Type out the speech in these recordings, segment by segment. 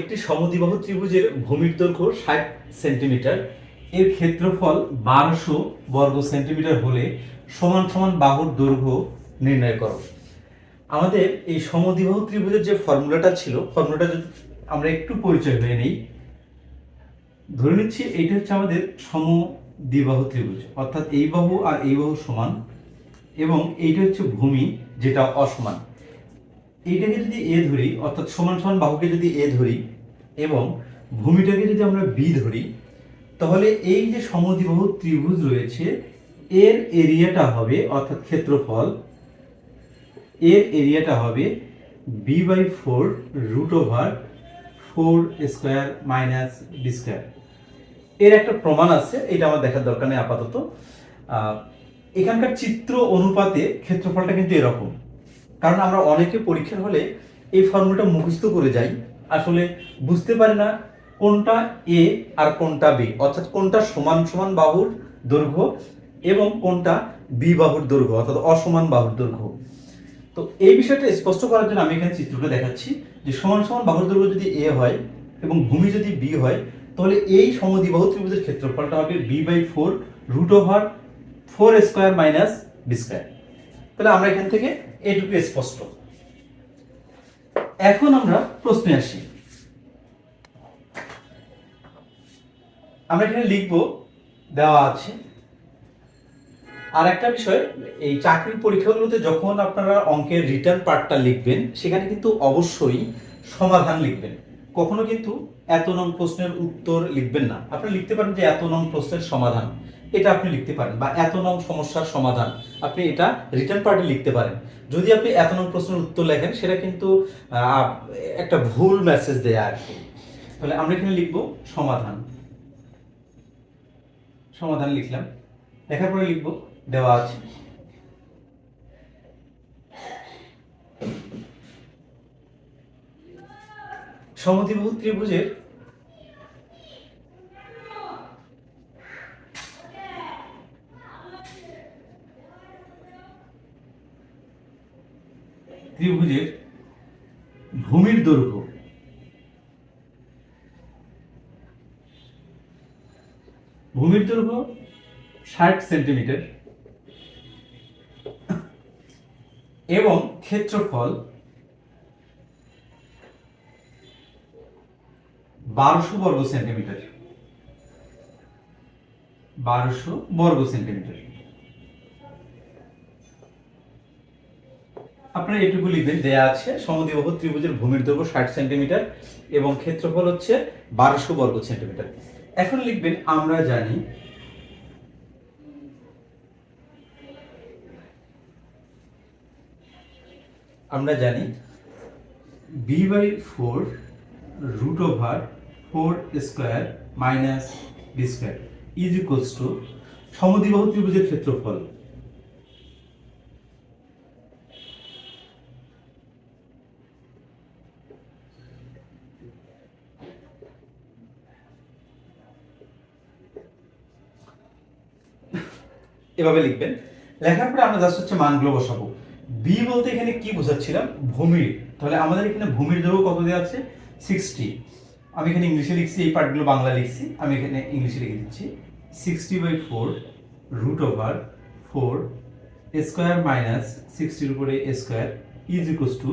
একটি সমদ্বিবাহু ত্রিভুজের ভূমির দৈর্ঘ্য ষাট সেন্টিমিটার। এর ক্ষেত্রফল বারোশো বর্গ সেন্টিমিটার হলে সমান সমান বাহুর দৈর্ঘ্য নির্ণয় করো। আমাদের এই সমদ্বিবাহু ত্রিভুজের যে ফর্মুলাটা ছিল, ফর্মুলাটা যদি আমরা একটু পরিচয় হয়ে নিই, ধরে নিচ্ছি এইটা হচ্ছে আমাদের সমদ্বিবাহু ত্রিভুজ, অর্থাৎ এই বাহু আর এই বাহু সমান এবং এইটা হচ্ছে ভূমি যেটা অসমান। এইটাকে যদি এ ধরি, অর্থাৎ সমান সমান বাহুকে যদি এ ধরি এবং ভূমিটাকে যদি আমরা বি ধরি, তাহলে এই যে সমদ্বিবাহু ত্রিভুজ রয়েছে, এর এরিয়াটা হবে, অর্থাৎ ক্ষেত্রফল, এর এরিয়াটা হবে B by four root over four square minus B square এর একটা প্রমাণ আছে, এটা আমার দেখার দরকার নেই আপাতত। এখানকার চিত্র অনুপাতে ক্ষেত্রফলটা কিন্তু এরকম। কারণ আমরা অনেকে পরীক্ষার হলে এই ফর্মুলাটা মুখস্থ করে যাই। আসলে বুঝতে পারি না কোনটা এ আর কোনটা বি, অর্থাৎ কোনটা সমান সমান বাহুর দৈর্ঘ্য এবং কোনটা বি বাহুর দৈর্ঘ্য, অর্থাৎ অসমান বাহুর দৈর্ঘ্য। তো এই বিষয়টা স্পষ্ট করার জন্য আমি এখানে চিত্রটা দেখাচ্ছি যে সমান সমান বাহুর দৈর্ঘ্য যদি এ হয় এবং ভূমি যদি বি হয়, তাহলে এই সমদ্বিবাহু ত্রিভুজের ক্ষেত্রফলটা হবে B by four root over four square minus B square. তাহলে আমরা এখান থেকে এটুকু স্পষ্ট। এখন আমরা প্রশ্নে আসি। আমরা এখানে লিখব, দেওয়া আছে। আর একটা বিষয়, এই চাকরির পরীক্ষাগুলোতে যখন আপনারা অঙ্কের রিটার্ন পার্টটা লিখবেন, সেখানে কিন্তু অবশ্যই সমাধান লিখবেন। কখনো কিন্তু এত নং প্রশ্নের উত্তর লিখবেন না। আপনি লিখতে পারেন যে এত নং প্রশ্নের সমাধান। এটা আপনি লিখতে পারেন বা এত নং সমস্যার সমাধান। আপনি এটা রিটার্ন পার্টে লিখতে পারেন। যদি আপনি এত নং প্রশ্নের উত্তর লেখেন, সেটা কিন্তু একটা ভুল মেসেজ দেয় আর কি। তাহলে আমরা এখানে লিখব সমাধান। সমাধান লিখলাম। লেখার পরে লিখব, দেওয়া আছে। সমদ্বিবাহু ত্রিভুজের ত্রিভুজের ভূমির দৈর্ঘ্য। ভূমির দৈর্ঘ্য ষাট সেন্টিমিটার এবং ক্ষেত্রফল বারোশো বর্গ সেন্টিমিটার। বারোশো বর্গ সেন্টিমিটার। আপনারা এটুকু লিখবেন, দেয়া আছে সমদ্বিবাহু ত্রিভুজের ভূমির দৈর্ঘ্য ষাট সেন্টিমিটার এবং ক্ষেত্রফল হচ্ছে বারোশো বর্গ সেন্টিমিটার। এখন লিখবেন, আমরা জানি আমরা জানি B by four root over four square minus B square is equals to সমদ্বিবাহু ত্রিভুজের ক্ষেত্রফল। এভাবে লিখবেন। লেখার পরে আমরা জাস্ট হচ্ছে মানগুলো বসাবো। বি বলতে এখানে কি বোঝাচ্ছিলাম? ভূমির। তাহলে আমাদের এখানে ভূমির দৈর্ঘ্য কত দেওয়া আছে? সিক্সটি আমি এখানে ইংলিশে লিখছি, এই পার্টগুলো বাংলা লিখছি, আমি এখানে ইংলিশে লিখে দিচ্ছি। Sixty by four root over four square minus সিক্সটির উপরে স্কোয়ার ইজ ইকুয়াস টু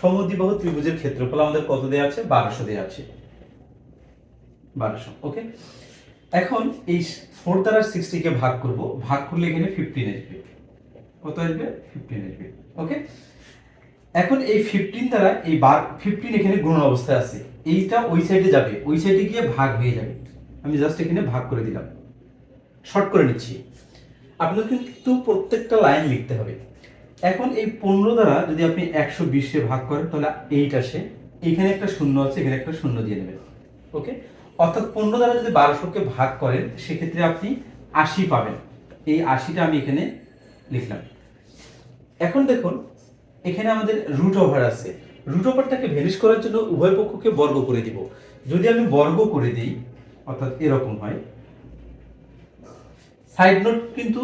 সমদ্বিবাহু ত্রিভুজের ক্ষেত্রফল আমাদের কত দেওয়া আছে? বারোশো দেওয়া আছে। বারোশো ওকে এখন এই ফোর দ্বারা সিক্সটিকে ভাগ করব, ভাগ করলে এখানে ফিফটিন আসবে। কত আসবে? ফিফটিন আসবে। ওকে এখন এই ফিফটিন দ্বারা এই বার ফিফটিন এখানে গুণ অবস্থায় আছে। এইটা ওই সাইডে যাবে। ওই সাইডে গিয়ে ভাগ হয়ে যাবে। আমি জাস্ট এখানে ভাগ করে দিলাম। শর্ট করে নিচ্ছি। আপনার কিন্তু প্রত্যেকটা লাইন লিখতে হবে। এখন এই পনেরো দ্বারা যদি আপনি একশো বিশে ভাগ করেন, তাহলে এইট আসে। এখানে একটা শূন্য আছে, এখানে একটা শূন্য দিয়ে নেবেন। ওকে অর্থাৎ পনেরো দ্বারা যদি বারোশোকে ভাগ করেন, সেক্ষেত্রে আপনি আশি পাবেন। এই আশিটা আমি এখানে লিখলাম। এখন দেখুন, এখানে আমাদের রুট ওভার আছে। রুট ওভারটাকে ভ্যানিশ করার জন্য উভয় পক্ষকে বর্গ করে দিব। যদি আমি বর্গ করে দিই, অর্থাৎ এরকম হয় সাইড নোট কিন্তু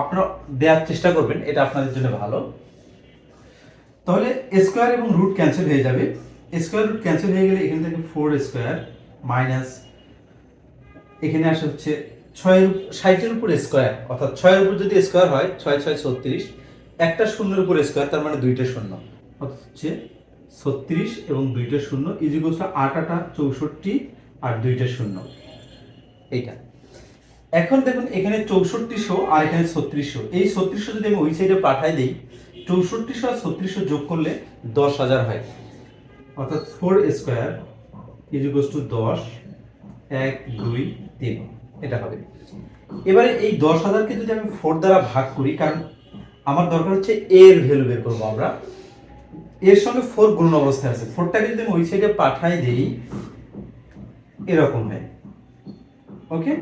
আপনারা দেওয়ার চেষ্টা করবেন, এটা আপনাদের জন্য ভালো। তাহলে স্কোয়ার এবং রুট ক্যান্সেল হয়ে যাবে। স্কোয়ার রুট ক্যান্সেল হয়ে গেলে এখান থেকে ফোর স্কোয়ার মাইনাস এখানে আসে হচ্ছে ছয়ের ষাটের উপর স্কোয়ার, অর্থাৎ ছয়ের উপর যদি স্কোয়ার হয়, ছয় ছয়, ছত্রিশ, একটা শূন্যের উপর স্কোয়ার, তার মানে দুইটা শূন্য। অর্থাৎ হচ্ছে ছত্রিশ এবং দুইটা শূন্য ইজিগোস আট, আটা চৌষট্টি আর দুইটা শূন্য। এইটা। এখন দেখুন, এখানে চৌষট্টিশো আর এখানে ছত্রিশশো এই ছত্রিশশো যদি আমি ওই সাইডে পাঠাই দিই চৌষট্টিশো আর ছত্রিশশো যোগ করলে দশ হাজার হয়। অর্থাৎ ফোর স্কোয়ার ইজিগোস টু দশ, এক, দুই, তিন। এটা হবে। এবারে এই দশ হাজারকে যদি আমি ফোর দ্বারা ভাগ করি, কারণ আমার দরকার হচ্ছে এর ভ্যালু বের করব আমরা, এর সঙ্গে ফোর গুণ অবস্থায় আছে। ফোরটাকে যদি আমি ওই সাইডে পাঠাই দিই, এরকম হয়। ওকে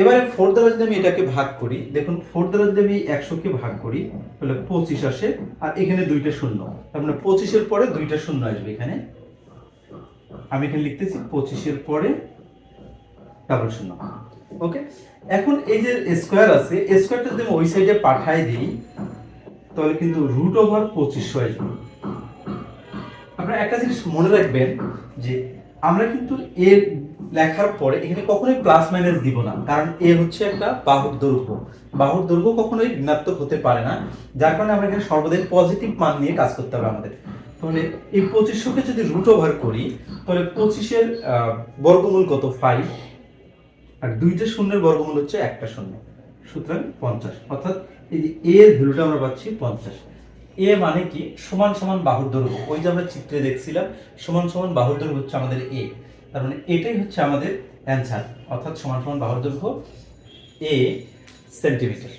এবারে ফোর দ্বারা যদি আমি এটাকে ভাগ করি, দেখুন ফোর দ্বারা যদি আমি একশোকে ভাগ করি, তাহলে পঁচিশ আসে, আর এখানে দুইটা শূন্য। তার মানে পঁচিশের পরে দুইটা শূন্য আসবে এখানে। আমি এখানে লিখতেছি পঁচিশের পরে ডাবল শূন্য। ওকে এখন এই যে স্কোয়ার আছে স্কোয়ারটা যদি আমি ওই সাইডে পাঠাই দিই তাহলে কিন্তু রুট ওভার পঁচিশশো আসবে। আপনারা একটা জিনিস মনে রাখবেন যে আমরা কিন্তু এ লেখার পরে এখানে কখনোই প্লাস মাইনাস দিব না কারণ এ হচ্ছে একটা বাহুর দৈর্ঘ্য। বাহুর দৈর্ঘ্য কখনোই ঋণাত্মক হতে পারে না যার কারণে আমরা এখানে সর্বদাই পজিটিভ মান নিয়ে কাজ করতে হবে আমাদের। তাহলে এই পঁচিশশোকে যদি রুট ওভার করি, তাহলে পঁচিশের বর্গমূল কত? ফাইভ আর দুইটা শূন্যের বর্গমূল হচ্ছে একটা শূন্য। সুতরাং পঞ্চাশ। অর্থাৎ এই যে এ এর ভ্যালুটা আমরা পাচ্ছি পঞ্চাশ। এ মানে কি? সমান সমান বাহুর দৈর্ঘ্য। ওই যে আমরা চিত্রে দেখছিলাম, সমান সমান বাহুর দৈর্ঘ্য হচ্ছে আমাদের এ তার মানে এটাই হচ্ছে আমাদের অ্যান্সার অর্থাৎ সমান সমান বাহুর দৈর্ঘ্য এ সেন্টিমিটার